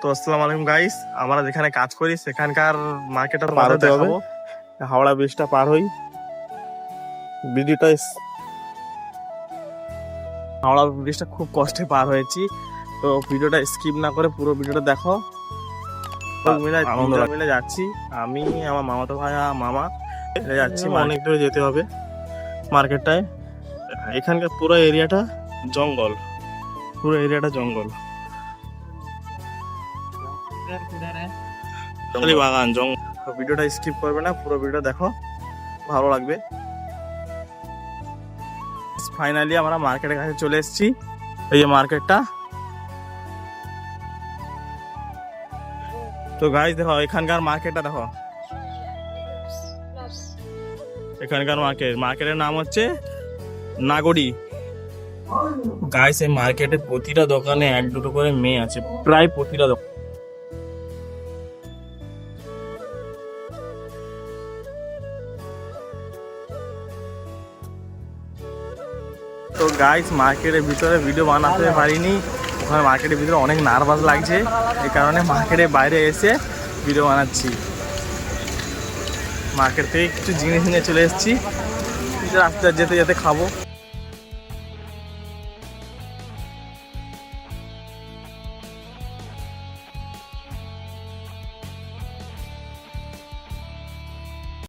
তো আসসালামু আলাইকুম গাইস আমরা যেখানে কাজ করি সেখানকার মার্কেটটা পার পার হতে হবে। দেখাবো। হাওড়া ব্রিজটা পার হই। এস- হাওড়া ব্রিজটা খুব কষ্টে পার হয়েছি। তো ভিডিওটা স্কিপ না করে পুরো ভিডিওটা দেখো। মিলে যাচ্ছি। আমি আমার মামাতো ভাই আর মামা যাচ্ছি অনেক অনেক দূরে যেতে হবে মার্কেটটায় এখানকার পুরো এরিয়াটা জঙ্গল। পুরো এরিয়াটা জঙ্গল। খালি বাগান জঙ্গল। ভিডিওটা স্কিপ করবে না পুরো ভিডিও দেখো ভালো লাগবে। ফাইনালি আমরা মার্কেটের কাছে চলে এসেছি। এই যে মার্কেটটা তো গাইজ দেখো এখানকার মার্কেটটা দেখো। এখানকার মার্কেট মার্কেটের নাম হচ্ছে নাগরি। গাইস এই মার্কেটে প্রতিটা দোকানে এক দুটো করে মেয়ে আছে প্রায় প্রতিটা দোকান। তো গাইস মার্কেটের ভিতরে ভিডিও বানাতে পারিনি। ওখানে মার্কেটের ভিতরে অনেক নার্ভাস লাগছে। এই কারণে মার্কেটের বাইরে এসে ভিডিও বানাচ্ছি। মার্কেট থেকে কিছু জিনিস নিয়ে চলে এসেছি। রাস্তায় যেতে যেতে খাব।